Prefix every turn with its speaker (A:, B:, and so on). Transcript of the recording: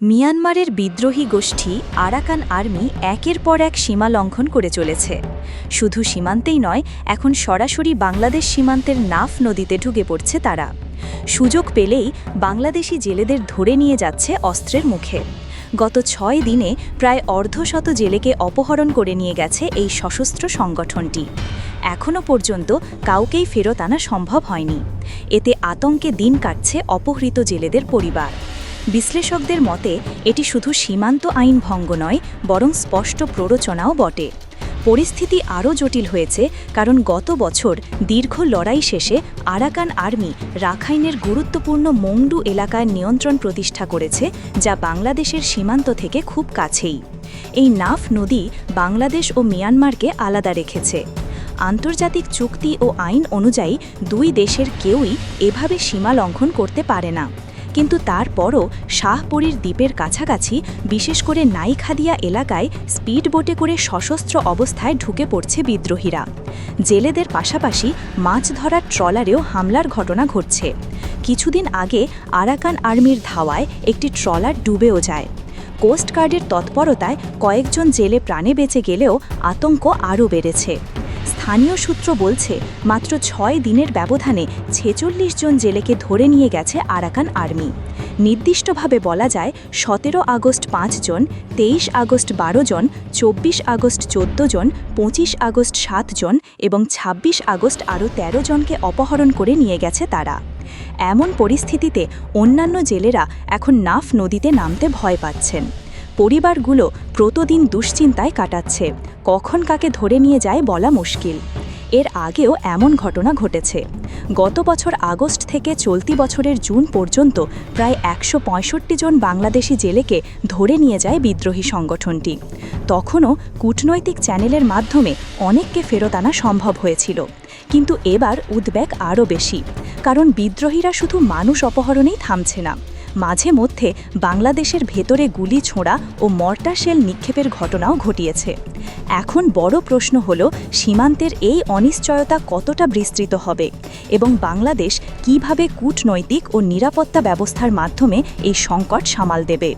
A: মিয়ানমারের বিদ্রোহী গোষ্ঠী আরাকান আর্মি একের পর এক সীমা লঙ্ঘন করে চলেছে। শুধু সীমান্তেই নয়, এখন সরাসরি বাংলাদেশ সীমান্তের নাফ নদীতে ঢুকে পড়ছে তারা। সুযোগ পেলেই বাংলাদেশি জেলেদের ধরে নিয়ে যাচ্ছে অস্ত্রের মুখে। গত ছয় দিনে প্রায় অর্ধশত জেলেকে অপহরণ করে নিয়ে গেছে এই সশস্ত্র সংগঠনটি। এখনও পর্যন্ত কাউকেই ফেরত আনা সম্ভব হয়নি। এতে আতঙ্কে দিন কাটছে অপহৃত জেলেদের পরিবার। বিশ্লেষকদের মতে, এটি শুধু সীমান্ত আইন ভঙ্গ নয়, বরং স্পষ্ট প্ররোচনাও বটে। পরিস্থিতি আরও জটিল হয়েছে, কারণ গত বছর দীর্ঘ লড়াই শেষে আরাকান আর্মি রাখাইনের গুরুত্বপূর্ণ মংডু এলাকায় নিয়ন্ত্রণ প্রতিষ্ঠা করেছে, যা বাংলাদেশের সীমান্ত থেকে খুব কাছেই। এই নাফ নদী বাংলাদেশ ও মিয়ানমারকে আলাদা রেখেছে। আন্তর্জাতিক চুক্তি ও আইন অনুযায়ী দুই দেশের কেউই এভাবে সীমা লঙ্ঘন করতে পারে না। কিন্তু তারপরও শাহপরীর দ্বীপের কাছাকাছি, বিশেষ করে নাইখাদিয়া এলাকায় স্পিড বোটে করে সশস্ত্র অবস্থায় ঢুকে পড়ছে বিদ্রোহীরা। জেলেদের পাশাপাশি মাছ ধরার ট্রলারেও হামলার ঘটনা ঘটছে। কিছুদিন আগে আরাকান আর্মির ধাওয়ায় একটি ট্রলার ডুবেও যায়। কোস্টগার্ডের তৎপরতায় কয়েকজন জেলে প্রাণে বেঁচে গেলেও আতঙ্ক আরও বেড়েছে। স্থানীয় সূত্র বলছে, মাত্র ছয় দিনের ব্যবধানে ছেচল্লিশ জন জেলেকে ধরে নিয়ে গেছে আরাকান আর্মি। নির্দিষ্টভাবে বলা যায়, সতেরো আগস্ট পাঁচ জন, তেইশ আগস্ট বারো জন, চব্বিশ আগস্ট চোদ্দ জন, পঁচিশ আগস্ট সাত জন এবং ২৬ আগস্ট আরও ১৩ জনকে অপহরণ করে নিয়ে গেছে তারা। এমন পরিস্থিতিতে অন্যান্য জেলেরা এখন নাফ নদীতে নামতে ভয় পাচ্ছেন। পরিবারগুলো প্রতিদিন দুশ্চিন্তায় কাটাচ্ছে। কখন কাকে ধরে নিয়ে যায় বলা মুশকিল। এর আগেও এমন ঘটনা ঘটেছে। গত বছর আগস্ট থেকে চলতি বছরের জুন পর্যন্ত প্রায় একশো পঁয়ষট্টি জন বাংলাদেশি জেলেকে ধরে নিয়ে যায় বিদ্রোহী সংগঠনটি। তখনও কূটনৈতিক চ্যানেলের মাধ্যমে অনেককে ফেরত আনা সম্ভব হয়েছিল। কিন্তু এবার উদ্বেগ আরও বেশি। কারণ বিদ্রোহীরা শুধু মানুষ অপহরণেই থামছে না। মাঝে মধ্যে বাংলাদেশের ভেতরে গুলি ছোঁড়া ও মর্টার শেল নিক্ষেপের ঘটনাও ঘটিয়েছে। এখন বড় প্রশ্ন হল, সীমান্তের এই অনিশ্চয়তা কতটা বিস্তৃত হবে এবং বাংলাদেশ কীভাবে কূটনৈতিক ও নিরাপত্তা ব্যবস্থার মাধ্যমে এই সংকট সামাল দেবে?